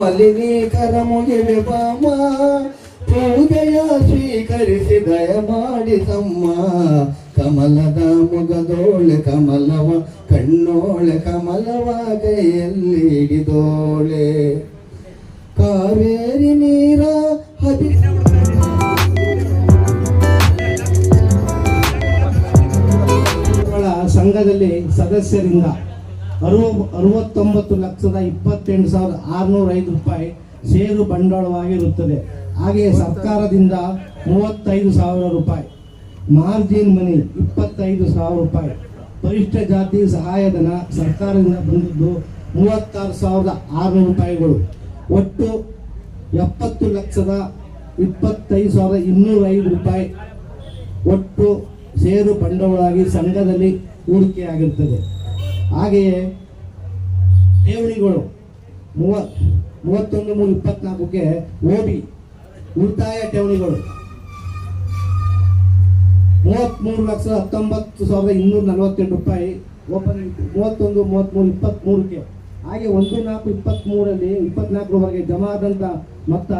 ಮಲಿನೀಕರ ಮುಗಿವೆ ಬಾಮ ಪೂಜೆಯ ಸ್ವೀಕರಿಸಿ ದಯ ಮಾಡಿ ಸಮ್ಮ ಕಮಲದ ಮುಗದೋಳೆ, ಕಮಲವ ಕಣ್ಣೋಳೆ, ಕಮಲವ ಕೈಯಲ್ಲಿ ಹಿಡಿದೋಳೆ. ಕಾವೇರಿ ನೀರ ಹದಿ ಸಂಘದಲ್ಲಿ ಸದಸ್ಯರಿಂದ ಅರುವ ಅರವತ್ತೊಂಬತ್ತು ಲಕ್ಷದ ಇಪ್ಪತ್ತೆಂಟು ಸಾವಿರದ ಆರುನೂರ ಐದು ರೂಪಾಯಿ ಷೇರು ಬಂಡವಾಳವಾಗಿರುತ್ತದೆ. ಹಾಗೆಯೇ ಸರ್ಕಾರದಿಂದ ಮೂವತ್ತೈದು ಸಾವಿರ ರೂಪಾಯಿ, ಮಾರ್ಜಿನ್ ಮನಿ ಇಪ್ಪತ್ತೈದು ಸಾವಿರ ರೂಪಾಯಿ, ಪರಿಷ್ಠ ಜಾತಿ ಸಹಾಯಧನ ಸರ್ಕಾರದಿಂದ ಬಂದಿದ್ದು ಮೂವತ್ತಾರು ಸಾವಿರದ ಆರುನೂರು ರೂಪಾಯಿಗಳು. ಒಟ್ಟು ಎಪ್ಪತ್ತು ಲಕ್ಷದ ಇಪ್ಪತ್ತೈದು ಸಾವಿರದ ಇನ್ನೂರ ಐದು ರೂಪಾಯಿ ಒಟ್ಟು ಷೇರು ಬಂಡವಾಳವಾಗಿ ಸಂಘದಲ್ಲಿ ಹೂಡಿಕೆಯಾಗಿರುತ್ತದೆ ಹಾಗೆಯೇ ಠೇವಣಿಗಳು ಮೂವ, ಮೂವತ್ತೊಂದು, ಮೂರು ಇಪ್ಪತ್ನಾಲ್ಕಕ್ಕೆ ಓಬಿ, ಉಳಿತಾಯ ಠೇವಣಿಗಳು. ಮೂವತ್ತ್ಮೂರು ಲಕ್ಷ ಹತ್ತೊಂಬತ್ತು ಸಾವಿರದ ಇನ್ನೂರ ನಲವತ್ತೆಂಟು ರೂಪಾಯಿ ಓಪನ್ ಮೂವತ್ತೊಂದು ಮೂವತ್ತ್ಮೂರು ಇಪ್ಪತ್ತ್ಮೂರಕ್ಕೆ ಹಾಗೆ ಒಂದು, ನಾಲ್ಕು ಇಪ್ಪತ್ತ್ಮೂರಲ್ಲಿ ಇಪ್ಪತ್ನಾಲ್ಕರವರೆಗೆ ಜಮಾ ಆದಂಥ ಮೊತ್ತ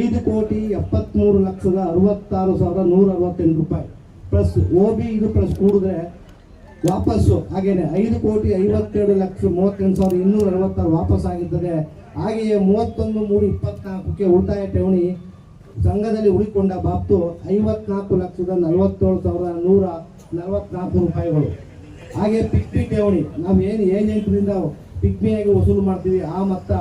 ಐದು ಕೋಟಿ ಎಪ್ಪತ್ತ್ಮೂರು ಲಕ್ಷದ ಅರವತ್ತಾರು ಸಾವಿರದ ನೂರ ಅರವತ್ತೆಂಟು ರೂಪಾಯಿ. ಪ್ಲಸ್ ಓ ಬಿ ಇದು ಪ್ಲಸ್ ಕೂಡಿದ್ರೆ ವಾಪಸ್ಸು. ಹಾಗೆಯೇ ಐದು ಕೋಟಿ ಐವತ್ತೆರಡು ಲಕ್ಷ ಮೂವತ್ತೆಂಟು ಸಾವಿರದ ಇನ್ನೂರ ಅರವತ್ತಾರು ವಾಪಸ್ ಆಗಿರ್ತದೆ ಹಾಗೆಯೇ ಮೂವತ್ತೊಂದು ಮೂರು ಇಪ್ಪತ್ನಾಲ್ಕಕ್ಕೆ ಉಳಿತಾಯ ಠೇವಣಿ ಸಂಘದಲ್ಲಿ ಉಳಿಕೊಂಡ ಬಾಪ್ತು ಐವತ್ನಾಲ್ಕು ಲಕ್ಷದ ನಲವತ್ತೇಳು ಸಾವಿರದ ನೂರ ನಲವತ್ನಾಲ್ಕು ರೂಪಾಯಿಗಳು. ಹಾಗೆ ಪಿಕ್ಮಿ ಠೇವಣಿ ನಾವು ಏನು ಏಜೆಂಟ್ರಿಂದ ಪಿಕ್ಮಿಯಾಗಿ ವಸೂಲು ಮಾಡ್ತೀವಿ ಆ ಮೊತ್ತ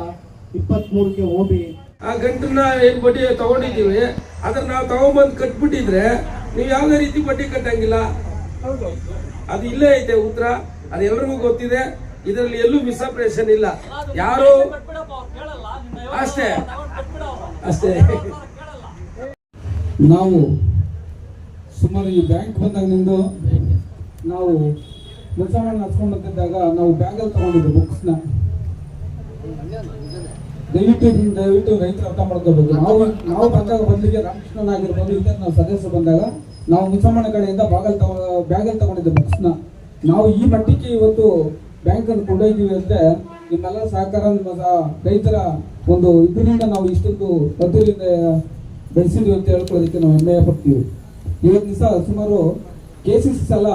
ಇಪ್ಪತ್ತ್ಮೂರಕ್ಕೆ ಹೋಗಿ ಆ ಗಂಟನ್ನ ಏನು ಬಡ್ಡಿ ತಗೊಂಡಿದ್ದೀವಿ ಅದನ್ನ ನಾವು ತಗೊಂಬಂದು ಕಟ್ಬಿಟ್ಟಿದ್ರೆ ನೀವು ಯಾವುದೇ ರೀತಿ ಬಡ್ಡಿ ಕಟ್ಟಂಗಿಲ್ಲ. ಅದು ಇಲ್ಲೇ ಐತೆ ಉತ್ತರ. ಅದು ಗೊತ್ತಿದೆ. ಇದರಲ್ಲಿ ಎಲ್ಲೂ ಮಿಸ್ಅಪ್ರೇಷನ್ ಇಲ್ಲ. ಯಾರು? ಅಷ್ಟೇ. ಅಷ್ಟೇ. ನಾವು ಸುಮಾರು ಈ ಬ್ಯಾಂಕ್ ಬಂದಾಗಿನಿಂದ ನಾವು ಮುಸಲ್ಮಾನ ಹಚ್ಕೊಂಡಂತಿದ್ದಾಗ ನಾವು ಬ್ಯಾಂಕಲ್ಲಿ ತಗೊಂಡಿದ್ದು ಬುಕ್ಸ್ನ ದಯವಿಟ್ಟು ದಯವಿಟ್ಟು ರೈತರು ಅರ್ಥ ಮಾಡ್ಕೋಬೇಕು. ನಾವು ನಾವು ಬಂದಾಗ ಬದಲಿಗೆ ರಾಮಕೃಷ್ಣನ್ ಆಗಿರ್ಬೋದು ನಾವು ಸದಸ್ಯರು ಬಂದಾಗ ನಾವು ಮುಸಲ್ಮಾನ ಕಡೆಯಿಂದ ಬಾಗಲ್ ತಗೊ ಬ್ಯಾಗಲ್ಲಿ ತಗೊಂಡಿದ್ದೆ ಬುಕ್ಸ್ನ, ನಾವು ಈ ಮಟ್ಟಿಗೆ ಇವತ್ತು ಬ್ಯಾಂಕ್ ಅನ್ನು ಕೊಂಡೊಯ್ದೀವಿ ಅಂದ್ರೆ ನಿಮ್ಮೆಲ್ಲ ಸಹಕಾರ, ನಿಮ್ಮ ರೈತರ ಒಂದು ಇದರಿಂದ ನಾವು ಇಷ್ಟೊಂದು ಅದ್ದೂರಿಯಿಂದ ಬೆಳೆಸಿದ್ವಿ ಅಂತ ಹೇಳ್ಕೊಳ್ಳೋದಕ್ಕೆ ನಾವು ಹೆಮ್ಮೆಯ ಪಡ್ತೀವಿ. ಇವತ್ತು ದಿವಸ ಸುಮಾರು ಕೆ ಸಿ ಸಿ ಸಲ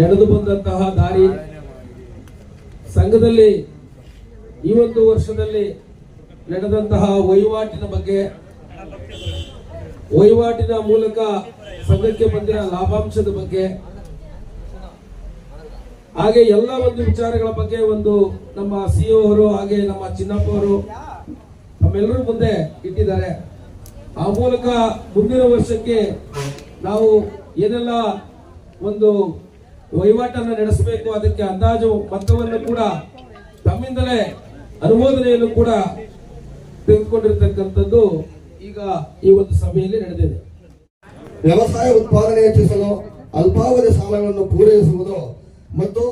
ನಡೆದು ಬಂದಂತಹ ದಾರಿ ಸಂಘದಲ್ಲಿ ಈ ಒಂದು ವರ್ಷದಲ್ಲಿ ನಡೆದಂತಹ ವಹಿವಾಟಿನ ಬಗ್ಗೆ, ವಹಿವಾಟಿನ ಮೂಲಕ ಸಂಘಕ್ಕೆ ಬಂದಿರೋ ಲಾಭಾಂಶದ ಬಗ್ಗೆ, ಹಾಗೆ ಎಲ್ಲ ಒಂದು ವಿಚಾರಗಳ ಬಗ್ಗೆ ಒಂದು ನಮ್ಮ ಸಿಇಒ ಅವರು ಹಾಗೆ ನಮ್ಮ ಚಿನ್ನಪ್ಪ ಅವರು ನಮ್ಮೆಲ್ಲರೂ ಮುಂದೆ ಇಟ್ಟಿದ್ದಾರೆ. ಆ ಮೂಲಕ ಮುಂದಿನ ವರ್ಷಕ್ಕೆ ನಾವು ಏನೆಲ್ಲ ಒಂದು ವಹಿವಾಟನ್ನು ನಡೆಸಬೇಕು, ಅದಕ್ಕೆ ಅಂದಾಜು ಮೊತ್ತವನ್ನು ಕೂಡ ತಮ್ಮಿಂದಲೇ ಅನುಮೋದನೆಯನ್ನು ಕೂಡ ತೆಗೆದುಕೊಂಡಿರ್ತಕ್ಕಂಥದ್ದು ಈಗ ಈ ಒಂದು ಸಭೆಯಲ್ಲಿ ನಡೆದಿದೆ. ವ್ಯವಸಾಯ ಉತ್ಪಾದನೆ ಹೆಚ್ಚಿಸಲು ಅಲ್ಪಾವಧಿ ಸಾಲಗಳನ್ನು ಪೂರೈಸುವುದು ಮತ್ತು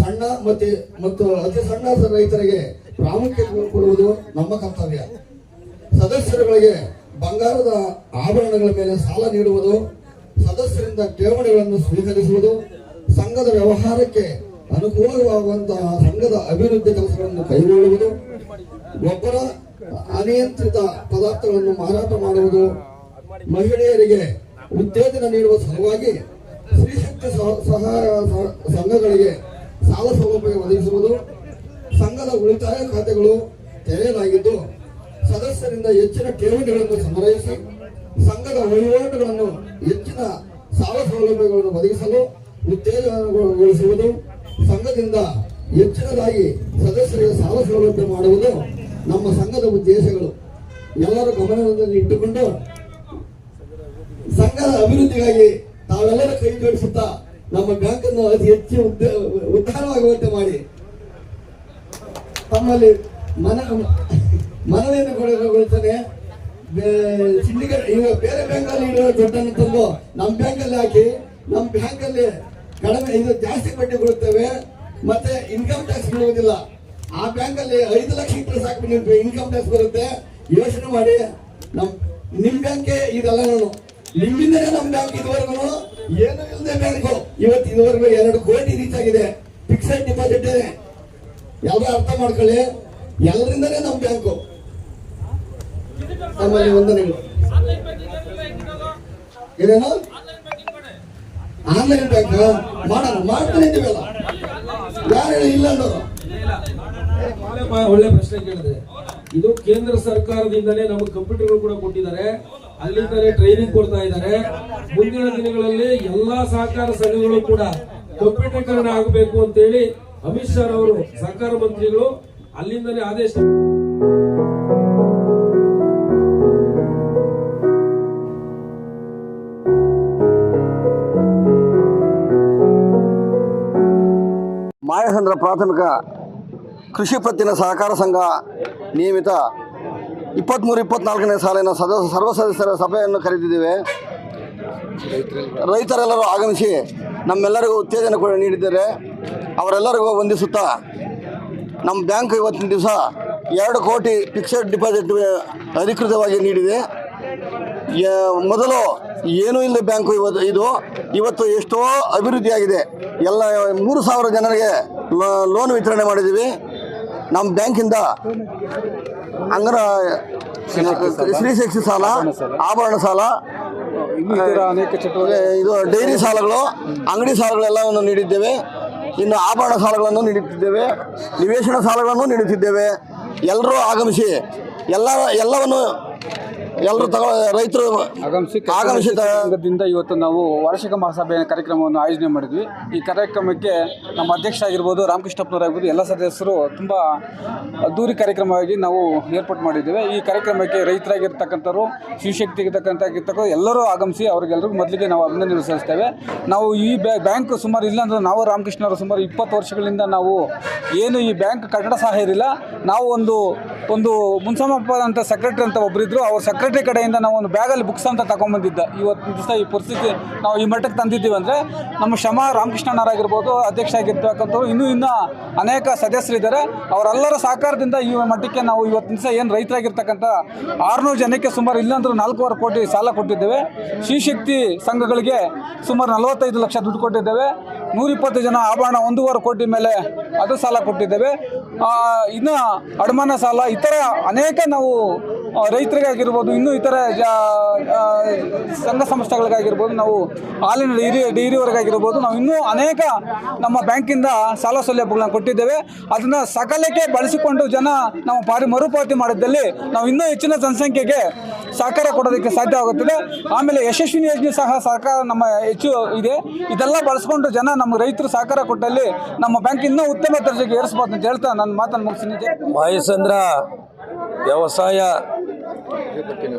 ಸಣ್ಣ ಮತ್ತೆ ಮತ್ತು ಅತಿ ಸಣ್ಣ ರೈತರಿಗೆ ಪ್ರಾಮುಖ್ಯತೆ ಕೊಡುವುದು ನಮ್ಮ ಕರ್ತವ್ಯ. ಸದಸ್ಯರುಗಳಿಗೆ ಬಂಗಾರದ ಆಭರಣಗಳ ಮೇಲೆ ಸಾಲ ನೀಡುವುದು, ಸದಸ್ಯರಿಂದ ಠೇವಣಿಗಳನ್ನು ಸ್ವೀಕರಿಸುವುದು, ಸಂಘದ ವ್ಯವಹಾರಕ್ಕೆ ಅನುಕೂಲವಾಗುವಂತಹ ಸಂಘದ ಅಭಿವೃದ್ಧಿ ಕೆಲಸಗಳನ್ನು ಕೈಗೊಳ್ಳುವುದು, ಗೊಬ್ಬರ ಅನಿಯಂತ್ರಿತ ಪದಾರ್ಥಗಳನ್ನು ಮಾರಾಟ ಮಾಡುವುದು, ಮಹಿಳೆಯರಿಗೆ ಉತ್ತೇಜನ ನೀಡುವ ಸಲುವಾಗಿ ಸ್ತ್ರೀಶಕ್ತಿ ಸಹ- ಸಹಾಯ ಸಂಘಗಳಿಗೆ ಸಾಲ ಸೌಲಭ್ಯ ಒದಗಿಸುವುದು, ಸಂಘದ ಉಳಿತಾಯ ಖಾತೆಗಳು ತೆರೆಯಲಾಗಿದ್ದು, ಸದಸ್ಯರಿಂದ ಹೆಚ್ಚಿನ ಠೇವಣಿಗಳನ್ನು ಸಂಗ್ರಹಿಸಿ, ಸಂಘದ ವಹಿವಾಟುಗಳನ್ನು ಹೆಚ್ಚಿನ ಸಾಲ ಸೌಲಭ್ಯಗಳನ್ನು ಒದಗಿಸಲು ಉತ್ತೇಜನಗೊಳಿಸುವುದು, ಸಂಘದಿಂದ ಹೆಚ್ಚಿನದಾಗಿ ಸದಸ್ಯರಿಗೆ ಸಾಲ ಸೌಲಭ್ಯ ಮಾಡುವುದು ನಮ್ಮ ಸಂಘದ ಉದ್ದೇಶಗಳು. ಎಲ್ಲರೂ ಗಮನದಲ್ಲಿ ಇಟ್ಟುಕೊಂಡು ಸಂಘದ ಅಭಿವೃದ್ಧಿಗಾಗಿ ತಾವೆಲ್ಲರ ಕೈ ಜೋಡಿಸುತ್ತಾ ನಮ್ಮ ಬ್ಯಾಂಕ್ ಅನ್ನು ಅತಿ ಹೆಚ್ಚು ಉದ್ಧಾರವಾಗುವಂತೆ ಮಾಡಿ. ತಮ್ಮಲ್ಲಿ ಮನ, ಮನವಿಯನ್ನು ಕೊಡಗೊಳ್ತಾನೆ ಸಿಂಡಿಕೇಟ್, ಈಗ ಬೇರೆ ಬ್ಯಾಂಕ್ ಅಲ್ಲಿ ಇರೋ ದುಡ್ಡನ್ನು ತಂದು ನಮ್ಮ ಬ್ಯಾಂಕ್ ಅಲ್ಲಿ ಹಾಕಿ, ನಮ್ಮ ಬ್ಯಾಂಕ್ ಅಲ್ಲಿ ಕಡಿಮೆ, ಇದು ಜಾಸ್ತಿ ಬಡ್ಡಿ ಕೊಡುತ್ತೇವೆ. ಮತ್ತೆ ಇನ್ಕಮ್ ಟ್ಯಾಕ್ಸ್ ಬೀಳುವುದಿಲ್ಲ ಆ ಬ್ಯಾಂಕ್ ಅಲ್ಲಿ ಐದು ಲಕ್ಷ ಸಾಕು ನಿಮ್ಗೆ ಇನ್ಕಮ್ ಟ್ಯಾಕ್ಸ್ ಬರುತ್ತೆ. ಯೋಚನೆ ಮಾಡಿ ನಮ್ ನಿಮ್ ಬ್ಯಾಂಕ್ ಇದೆಲ್ಲ ನಾನು. ನಿಮ್ಮಿಂದಲೇ ನಮ್ ಬ್ಯಾಂಕ್ ಇದುವರೆಗೂ? ಏನು ಇಲ್ಲದೆ ಬ್ಯಾಂಕು ಇವತ್ತು ಇದುವರೆಗೂ ಎರಡು ಕೋಟಿ ರೀಚ್ ಆಗಿದೆ. ಫಿಕ್ಸೆಡ್ ಡಿಪಾಸಿಟ್ ಇದೆ ಅರ್ಥ ಮಾಡ್ಕೊಳ್ಳಿ. ಎಲ್ಲರಿಂದಲೇ ನಮ್ಮ ಬ್ಯಾಂಕು. ನಮ್ಮಲ್ಲಿ ವಂದನೆಗಳು ಏನೇನು ಆನ್ಲೈನ್ ಬ್ಯಾಂಕ್ ಮಾಡೋಣ. ಮಾಡ್ತಾನೆ ಇದ್ದೀವಲ್ಲ ಯಾರು ಇಲ್ಲ ಅನ್ನೋರು ಒಳ್ಳೆ ಒಳ್ಳೆ ಪ್ರಶ್ನೆ ಕೇಳಿದೆ. ಇದು ಕೇಂದ್ರ ಸರ್ಕಾರದಿಂದಲೇ ನಮಗೆ ಕಂಪ್ಯೂಟರ್ಗಳು ಕೂಡ ಕೊಟ್ಟಿದ್ದಾರೆ. ಅಲ್ಲಿಂದಲೇ ಟ್ರೈನಿಂಗ್ ಕೊಡ್ತಾ ಇದ್ದಾರೆ. ಮುಂದಿನ ದಿನಗಳಲ್ಲಿ ಎಲ್ಲಾ ಸಹಕಾರ ಸಂಘಗಳು ಕೂಡ ಕಂಪ್ಯೂಟರೀಕರಣ ಆಗಬೇಕು ಅಂತೇಳಿ ಅಮಿತ್ ಶಾ ಅವರು ಸಹಕಾರ ಮಂತ್ರಿಗಳು ಅಲ್ಲಿಂದಲೇ ಆದೇಶ ಮಾಯಸಂದ್ರ ಪ್ರಾಥಮಿಕ ಕೃಷಿ ಪತ್ತಿನ ಸಹಕಾರ ಸಂಘ ನಿಯಮಿತ ಇಪ್ಪತ್ತ್ಮೂರು ಇಪ್ಪತ್ನಾಲ್ಕನೇ ಸಾಲಿನ ಸದಸ್ಯ ಸರ್ವ ಸದಸ್ಯರ ಸಭೆಯನ್ನು ಕರೆದಿದ್ದೇವೆ. ರೈತರೆಲ್ಲರೂ ಆಗಮಿಸಿ ನಮ್ಮೆಲ್ಲರಿಗೂ ಉತ್ತೇಜನ ಕೂಡ ನೀಡಿದ್ದಾರೆ. ಅವರೆಲ್ಲರಿಗೂ ವಂದಿಸುತ್ತಾ ನಮ್ಮ ಬ್ಯಾಂಕ್ ಇವತ್ತಿನ ದಿವಸ ಎರಡು ಕೋಟಿ ಫಿಕ್ಸೆಡ್ ಡಿಪಾಸಿಟ್ ಅಧಿಕೃತವಾಗಿ ನೀಡಿದೆ. ಮೊದಲು ಏನೂ ಇಲ್ಲ ಬ್ಯಾಂಕು ಇವತ್ತು, ಇದು ಇವತ್ತು ಎಷ್ಟೋ ಅಭಿವೃದ್ಧಿಯಾಗಿದೆ. ಎಲ್ಲ ಮೂರು ಸಾವಿರ ಜನರಿಗೆ ಲೋನ್ ವಿತರಣೆ ಮಾಡಿದ್ದೀವಿ. ನಮ್ಮ ಬ್ಯಾಂಕಿಂದ ಅಂಗನ ಶ್ರೀ ಶಕ್ತಿ ಸಾಲ ಆಭರಣ ಸಾಲ ಅನೇಕ ಇದು ಡೈರಿ ಸಾಲಗಳು ಅಂಗಡಿ ಸಾಲಗಳೆಲ್ಲವನ್ನು ನೀಡಿದ್ದೇವೆ. ಇನ್ನು ಆಭರಣ ಸಾಲಗಳನ್ನು ನೀಡುತ್ತಿದ್ದೇವೆ. ನಿವೇಶನ ಸಾಲಗಳನ್ನು ನೀಡುತ್ತಿದ್ದೇವೆ. ಎಲ್ಲರೂ ಆಗಮಿಸಿ ಎಲ್ಲ ಎಲ್ಲವನ್ನು ಎಲ್ಲರೂ ತಗೋ ರೈತರು ಆಗಮಿಸಿದ ಸಂಘದಿಂದ ಇವತ್ತು ನಾವು ವಾರ್ಷಿಕ ಮಹಾಸಭೆ ಕಾರ್ಯಕ್ರಮವನ್ನು ಆಯೋಜನೆ ಮಾಡಿದ್ವಿ. ಈ ಕಾರ್ಯಕ್ರಮಕ್ಕೆ ನಮ್ಮ ಅಧ್ಯಕ್ಷ ಆಗಿರ್ಬೋದು ರಾಮಕೃಷ್ಣಪ್ಪನವರಾಗಿರ್ಬೋದು ಎಲ್ಲ ಸದಸ್ಯರು ತುಂಬ ಅದ್ದೂರಿ ಕಾರ್ಯಕ್ರಮವಾಗಿ ನಾವು ಏರ್ಪಾಟ್ ಮಾಡಿದ್ದೇವೆ. ಈ ಕಾರ್ಯಕ್ರಮಕ್ಕೆ ರೈತರಾಗಿರ್ತಕ್ಕಂಥವ್ರು ಶಿವಶಕ್ತಿ ಇರ್ತಕ್ಕಂಥ ಎಲ್ಲರೂ ಆಗಮಿಸಿ ಅವ್ರಿಗೆಲ್ಲರಿಗೂ ಮೊದಲಿಗೆ ನಾವು ಅಭಿನಂದನೆ ಸಲ್ಲಿಸ್ತೇವೆ. ನಾವು ಈ ಬ್ಯಾಂಕ್ ಸುಮಾರು ಇಲ್ಲ ಅಂದ್ರೆ ನಾವು ರಾಮಕೃಷ್ಣವರು ಸುಮಾರು ಇಪ್ಪತ್ತು ವರ್ಷಗಳಿಂದ ನಾವು ಏನು ಈ ಬ್ಯಾಂಕ್ ಕಟ್ಟಡ ಸಹ ಇರಲಿಲ್ಲ. ನಾವು ಒಂದು ಒಂದು ಮುನ್ಸಮಪ್ಪ ಅಂತ ಸೆಕ್ರೆಟರಿ ಅಂತ ಒಬ್ಬರಿದ್ರು ಅವ್ರ ಸೆಕ್ರೆಟರಿ ಕಡೆಯಿಂದ ನಾವು ಒಂದು ಬ್ಯಾಗಲ್ಲಿ ಬುಕ್ಸ್ ಅಂತ ತಗೊಂಡ್ಬಂದಿದ್ದ ಇವತ್ತು ದಿವಸ ಈ ಪರಿಸ್ಥಿತಿ ನಾವು ಈ ಮಟ್ಟಕ್ಕೆ ತಂದಿದ್ದೀವಿ ಅಂದರೆ, ನಮ್ಮ ಶ್ರಮ ರಾಮಕೃಷ್ಣನಾರಾಗಿರ್ಬೋದು ಅಧ್ಯಕ್ಷ ಆಗಿರ್ತಕ್ಕಂಥವ್ರು, ಇನ್ನೂ ಇನ್ನೂ ಅನೇಕ ಸದಸ್ಯರಿದ್ದಾರೆ. ಅವರೆಲ್ಲರ ಸಹಕಾರದಿಂದ ಈ ಮಟ್ಟಕ್ಕೆ ನಾವು ಇವತ್ತು ದಿವಸ ಏನು ರೈತರಾಗಿರ್ತಕ್ಕಂಥ ಆರುನೂರು ಜನಕ್ಕೆ ಸುಮಾರು ಇಲ್ಲಾಂದ್ರೂ ನಾಲ್ಕೂವರೆ ಕೋಟಿ ಸಾಲ ಕೊಟ್ಟಿದ್ದೇವೆ. ಶ್ರೀಶಕ್ತಿ ಸಂಘಗಳಿಗೆ ಸುಮಾರು ನಲವತ್ತೈದು ಲಕ್ಷ ದುಡ್ಡು ಕೊಟ್ಟಿದ್ದೇವೆ. ನೂರಿಪ್ಪತ್ತು ಜನ ಆಭರಣ ಒಂದೂವರೆ ಕೋಟಿ ಮೇಲೆ ಅದು ಸಾಲ ಕೊಟ್ಟಿದ್ದೇವೆ. ಇನ್ನು ಅಡಮಾನ ಸಾಲ, ಇತರ ಅನೇಕ ನಾವು ರೈತರಿಗಾಗಿರ್ಬೋದು, ಇನ್ನೂ ಇತರ ಸಂಘ ಸಂಸ್ಥೆಗಳಿಗಾಗಿರ್ಬೋದು, ನಾವು ಹಾಲಿನ ಡೈರಿ ಡೈರಿವರೆಗಾಗಿರ್ಬೋದು ನಾವು ಇನ್ನೂ ಅನೇಕ ನಮ್ಮ ಬ್ಯಾಂಕಿಂದ ಸಾಲ ಸೌಲಭ್ಯಗಳನ್ನ ಕೊಟ್ಟಿದ್ದೇವೆ. ಅದನ್ನು ಸಕಾಲಕ್ಕೆ ಬಳಸಿಕೊಂಡು ಜನ ನಾವು ಪಾರಿ ಮರುಪಾವತಿ ಮಾಡಿದ್ದಲ್ಲಿ ನಾವು ಇನ್ನೂ ಹೆಚ್ಚಿನ ಜನಸಂಖ್ಯೆಗೆ ಸಹಕಾರ ಕೊಡೋದಕ್ಕೆ ಸಾಧ್ಯ ಆಗುತ್ತದೆ. ಆಮೇಲೆ ಯಶಸ್ವಿನಿ ಯೋಜನೆ ಸಹ ಸಹಕಾರ ನಮ್ಮ ಹೆಚ್ಚು ಇದೆ. ಇದೆಲ್ಲ ಬಳಸ್ಕೊಂಡು ಜನ ನಮ್ಮ ರೈತರು ಸಹಕಾರ ಕೊಟ್ಟಲ್ಲಿ ನಮ್ಮ ಬ್ಯಾಂಕ್ ಇನ್ನೂ ಉತ್ತಮ ದರ್ಜೆಗೆ ಏರಿಸಬಹುದು ಅಂತ ಹೇಳ್ತಾ ನನ್ನ ಮಾತನ್ನು ಮುಗಿಸ್ತೀನಿ. ಮಹೇಶ್ ವ್ಯವಸಾಯ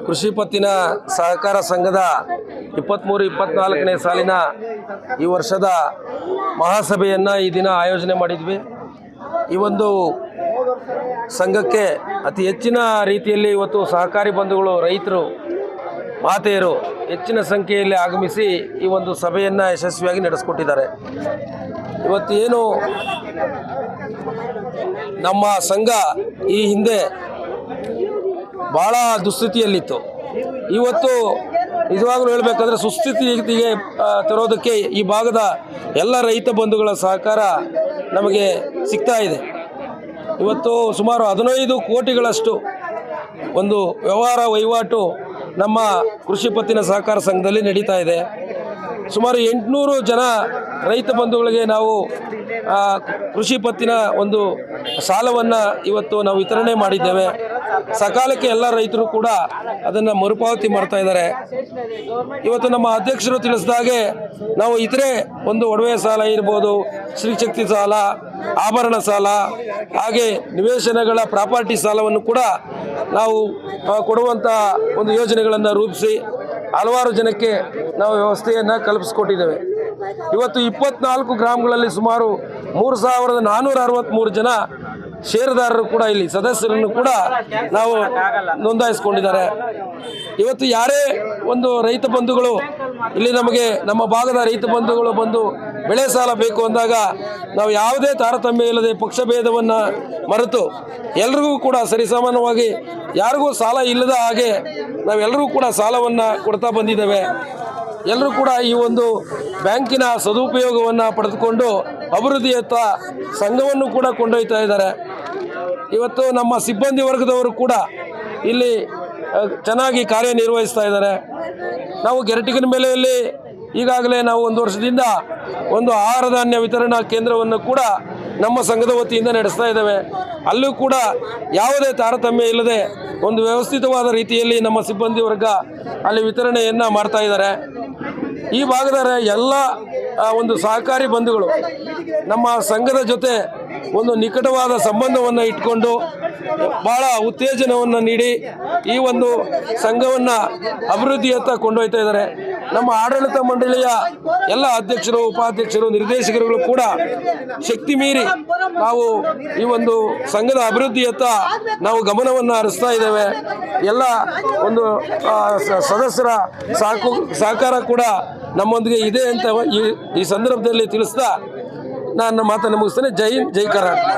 ಕೃಷಿ ಪತ್ತಿನ ಸಹಕಾರ ಸಂಘದ ಇಪ್ಪತ್ತ್ಮೂರು ಇಪ್ಪತ್ನಾಲ್ಕನೇ ಸಾಲಿನ ಈ ವರ್ಷದ ಮಹಾಸಭೆಯನ್ನು ಈ ದಿನ ಆಯೋಜನೆ ಮಾಡಿದ್ವಿ. ಈ ಒಂದು ಸಂಘಕ್ಕೆ ಅತಿ ಹೆಚ್ಚಿನ ರೀತಿಯಲ್ಲಿ ಇವತ್ತು ಸಹಕಾರಿ ಬಂಧುಗಳು, ರೈತರು, ಮಾತೆಯರು ಹೆಚ್ಚಿನ ಸಂಖ್ಯೆಯಲ್ಲಿ ಆಗಮಿಸಿ ಈ ಒಂದು ಸಭೆಯನ್ನು ಯಶಸ್ವಿಯಾಗಿ ನಡೆಸ್ಕೊಟ್ಟಿದ್ದಾರೆ. ಇವತ್ತೇನು ನಮ್ಮ ಸಂಘ ಈ ಹಿಂದೆ ಭಾಳ ದುಸ್ಥಿತಿಯಲ್ಲಿತ್ತು. ಇವತ್ತು ನಿಜವಾಗ್ಲೂ ಹೇಳಬೇಕಂದ್ರೆ ಸುಸ್ಥಿತಿಗೆ ತರೋದಕ್ಕೆ ಈ ಭಾಗದ ಎಲ್ಲ ರೈತ ಬಂಧುಗಳ ಸಹಕಾರ ನಮಗೆ ಸಿಗ್ತಾ ಇದೆ. ಇವತ್ತು ಸುಮಾರು ಹದಿನೈದು ಕೋಟಿಗಳಷ್ಟು ಒಂದು ವ್ಯವಹಾರ ವಹಿವಾಟು ನಮ್ಮ ಕೃಷಿ ಪತ್ತಿನ ಸಹಕಾರ ಸಂಘದಲ್ಲಿ ನಡೀತಾ ಇದೆ. ಸುಮಾರು ಎಂಟುನೂರು ಜನ ರೈತ ಬಂಧುಗಳಿಗೆ ನಾವು ಕೃಷಿ ಪತ್ತಿನ ಒಂದು ಸಾಲವನ್ನು ಇವತ್ತು ನಾವು ವಿತರಣೆ ಮಾಡಿದ್ದೇವೆ. ಸಕಾಲಕ್ಕೆ ಎಲ್ಲ ರೈತರು ಕೂಡ ಅದನ್ನು ಮರುಪಾವತಿ ಮಾಡ್ತಾ ಇದ್ದಾರೆ. ಇವತ್ತು ನಮ್ಮ ಅಧ್ಯಕ್ಷರು ತಿಳಿಸಿದಾಗೆ ನಾವು ಇತರೆ ಒಂದು ಒಡವೆ ಸಾಲ ಇರ್ಬೋದು ಶ್ರೀಶಕ್ತಿ ಸಾಲ, ಆಭರಣ ಸಾಲ, ಹಾಗೆ ನಿವೇಶನಗಳ ಪ್ರಾಪರ್ಟಿ ಸಾಲವನ್ನು ಕೂಡ ನಾವು ಕೊಡುವಂಥ ಒಂದು ಯೋಜನೆಗಳನ್ನು ರೂಪಿಸಿ ಹಲವಾರು ಜನಕ್ಕೆ ನಾವು ವ್ಯವಸ್ಥೆಯನ್ನು ಕಲ್ಪಿಸ್ಕೊಟ್ಟಿದ್ದೇವೆ. ಇವತ್ತು ಇಪ್ಪತ್ನಾಲ್ಕು ಗ್ರಾಮಗಳಲ್ಲಿ ಸುಮಾರು ಮೂರು ಸಾವಿರದ ನಾನ್ನೂರ ಅರವತ್ತ್ಮೂರು ಜನ ಷೇರುದಾರರು ಕೂಡ ಇಲ್ಲಿ, ಸದಸ್ಯರನ್ನು ಕೂಡ ನಾವು ನೋಂದಾಯಿಸ್ಕೊಂಡಿದ್ದಾರೆ. ಇವತ್ತು ಯಾರೇ ಒಂದು ರೈತ ಬಂಧುಗಳು, ಇಲ್ಲಿ ನಮಗೆ ನಮ್ಮ ಭಾಗದ ರೈತ ಬಂಧುಗಳು ಬಂದು ಬೆಳೆ ಸಾಲ ಬೇಕು ಅಂದಾಗ ನಾವು ಯಾವುದೇ ತಾರತಮ್ಯ ಇಲ್ಲದೆ ಪಕ್ಷಭೇದವನ್ನು ಮರೆತು ಎಲ್ರಿಗೂ ಕೂಡ ಸರಿಸಮಾನವಾಗಿ ಯಾರಿಗೂ ಸಾಲ ಇಲ್ಲದ ಹಾಗೆ ನಾವೆಲ್ಲರೂ ಕೂಡ ಸಾಲವನ್ನು ಕೊಡ್ತಾ ಬಂದಿದ್ದೇವೆ. ಎಲ್ಲರೂ ಕೂಡ ಈ ಒಂದು ಬ್ಯಾಂಕಿನ ಸದುಪಯೋಗವನ್ನು ಪಡೆದುಕೊಂಡು ಅಭಿವೃದ್ಧಿಯತ್ತ ಸಂಘವನ್ನು ಕೂಡ ಕೊಂಡೊಯ್ತಾ ಇದ್ದಾರೆ. ಇವತ್ತು ನಮ್ಮ ಸಿಬ್ಬಂದಿ ವರ್ಗದವರು ಕೂಡ ಇಲ್ಲಿ ಚೆನ್ನಾಗಿ ಕಾರ್ಯನಿರ್ವಹಿಸ್ತಾ ಇದ್ದಾರೆ. ನಾವು ಗೆರಟಿಗಿನ ಮೇಲೆಯಲ್ಲಿ ಈಗಾಗಲೇ ನಾವು ಒಂದು ವರ್ಷದಿಂದ ಒಂದು ಆಹಾರ ಧಾನ್ಯ ವಿತರಣಾ ಕೇಂದ್ರವನ್ನು ಕೂಡ ನಮ್ಮ ಸಂಘದ ವತಿಯಿಂದ ನಡೆಸ್ತಾ ಇದ್ದೇವೆ. ಅಲ್ಲೂ ಕೂಡ ಯಾವುದೇ ತಾರತಮ್ಯ ಇಲ್ಲದೆ ಒಂದು ವ್ಯವಸ್ಥಿತವಾದ ರೀತಿಯಲ್ಲಿ ನಮ್ಮ ಸಿಬ್ಬಂದಿ ವರ್ಗ ಅಲ್ಲಿ ವಿತರಣೆಯನ್ನು ಮಾಡ್ತಾ ಇದ್ದಾರೆ. ಈ ಭಾಗದ ಎಲ್ಲ ಒಂದು ಸಹಕಾರಿ ಬಂಧುಗಳು ನಮ್ಮ ಸಂಘದ ಜೊತೆ ಒಂದು ನಿಕಟವಾದ ಸಂಬಂಧವನ್ನು ಇಟ್ಕೊಂಡು ಬಹಳ ಉತ್ತೇಜನವನ್ನು ನೀಡಿ ಈ ಒಂದು ಸಂಘವನ್ನು ಅಭಿವೃದ್ಧಿಯತ್ತ ಕೊಂಡೊಯ್ತಾ ಇದ್ದಾರೆ. ನಮ್ಮ ಆಡಳಿತ ಮಂಡಳಿಯ ಎಲ್ಲ ಅಧ್ಯಕ್ಷರು, ಉಪಾಧ್ಯಕ್ಷರು, ನಿರ್ದೇಶಕರುಗಳು ಕೂಡ ಶಕ್ತಿ ಮೀರಿ ನಾವು ಈ ಒಂದು ಸಂಘದ ಅಭಿವೃದ್ಧಿಯತ್ತ ನಾವು ಗಮನವನ್ನು ಹರಿಸ್ತಾ ಇದ್ದೇವೆ. ಎಲ್ಲ ಒಂದು ಸದಸ್ಯರ ಸಾಕು, ಸಹಕಾರ ಕೂಡ ನಮ್ಮೊಂದಿಗೆ ಇದೆ ಅಂತ ಈ ಸಂದರ್ಭದಲ್ಲಿ ತಿಳಿಸ್ತಾ ನಾನು ಮಾತನ್ನು ಮುಗಿಸ್ತೇನೆ. ಜೈ ಜೈ ಕರ್ನಾಟಕ.